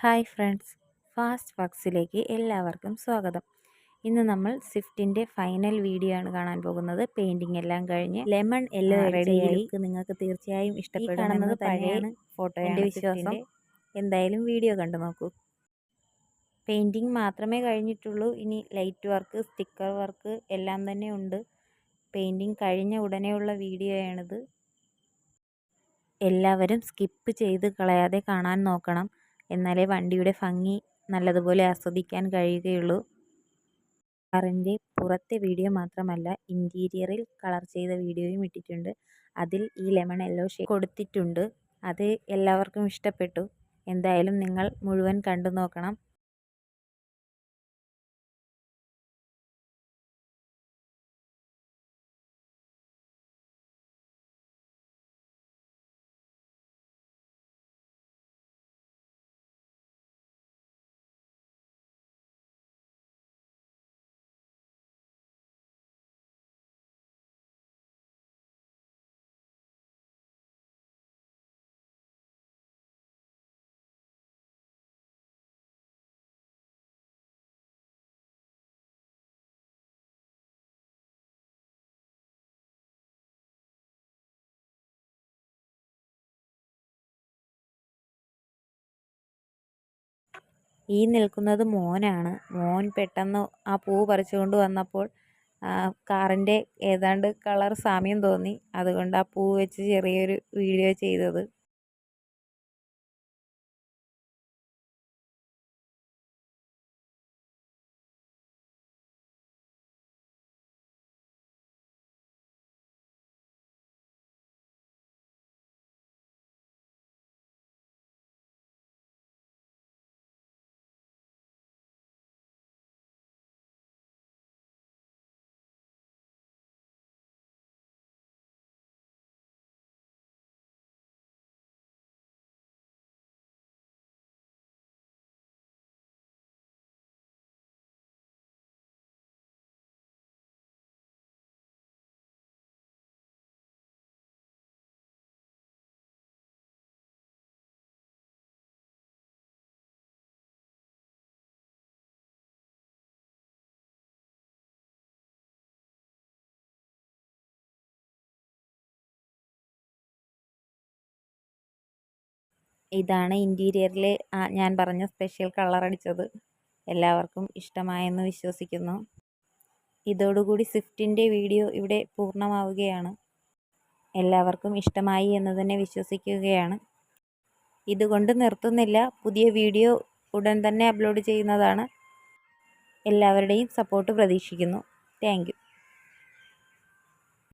Hi friends fast ഫക്സിലേക്ക് എല്ലാവർക്കും സ്വാഗതം. ഇന്ന് നമ്മൾ സ്വിഫ്റ്റിന്റെ ഫൈനൽ വീഡിയോ ആണ് കാണാൻ പോകുന്നത്. പെയിന്റിംഗ് എല്ലാം കഴിഞ്ഞ് ലെമൺ യെല്ലോ റെഡിയായി നിങ്ങൾക്ക് തീർച്ചയായും ഇഷ്ടപ്പെടുന്നത് പഴയാണ് ഫോട്ടോ എന്റെ വിശ്വാസം. എന്തായാലും വീഡിയോ കണ്ടു നോക്കൂ. പെയിന്റിങ് മാത്രമേ കഴിഞ്ഞിട്ടുള്ളൂ. ഇനി ലൈറ്റ് വർക്ക് സ്റ്റിക്കർ വർക്ക് എല്ലാം തന്നെ ഉണ്ട്. പെയിന്റിങ് കഴിഞ്ഞ ഉടനെയുള്ള വീഡിയോയാണിത് എല്ലാവരും സ്കിപ്പ് ചെയ്ത് കളയാതെ കാണാൻ നോക്കണം. എന്നാലേ വണ്ടിയുടെ ഭംഗി നല്ലതുപോലെ ആസ്വദിക്കാൻ കഴിയുകയുള്ളൂ. കാറിന്റെ പുറത്തെ വീഡിയോ മാത്രമല്ല ഇന്റീരിയറിൽ കളർ ചെയ്ത വീഡിയോയും ഇട്ടിട്ടുണ്ട്. അതിൽ ഈ ലെമൺ യെല്ലോ ഷെയ്ഡ് കൊടുത്തിട്ടുണ്ട്. അത് എല്ലാവർക്കും ഇഷ്ടപ്പെട്ടു. എന്തായാലും നിങ്ങൾ മുഴുവൻ കണ്ടു നോക്കണം. ഈ നിൽക്കുന്നത് മോനാണ്. മോൻ പെട്ടെന്ന് ആ പൂ പറിച്ചുകൊണ്ട് വന്നപ്പോൾ കാറിന്റെ ഏതാണ്ട് കളർ സാമ്യം തോന്നി. അതുകൊണ്ട് ആ പൂ വെച്ച് ചെറിയൊരു വീഡിയോ ചെയ്തത്. ഇതാണ് ഇന്റീരിയറിൽ ഞാൻ പറഞ്ഞ സ്പെഷ്യൽ കളർ അടിച്ചത്. എല്ലാവർക്കും ഇഷ്ടമായെന്ന് വിശ്വസിക്കുന്നു. ഇതോടുകൂടി സ്വിഫ്റ്റിന്റെ വീഡിയോ ഇവിടെ പൂർണമാവുകയാണ്. എല്ലാവർക്കും ഇഷ്ടമായി എന്ന് തന്നെ വിശ്വസിക്കുകയാണ്. ഇതുകൊണ്ട് നിർത്തുന്നില്ല. പുതിയ വീഡിയോ ഉടൻ തന്നെ അപ്ലോഡ് ചെയ്യുന്നതാണ്. എല്ലാവരുടെയും സപ്പോർട്ട് പ്രതീക്ഷിക്കുന്നു. താങ്ക്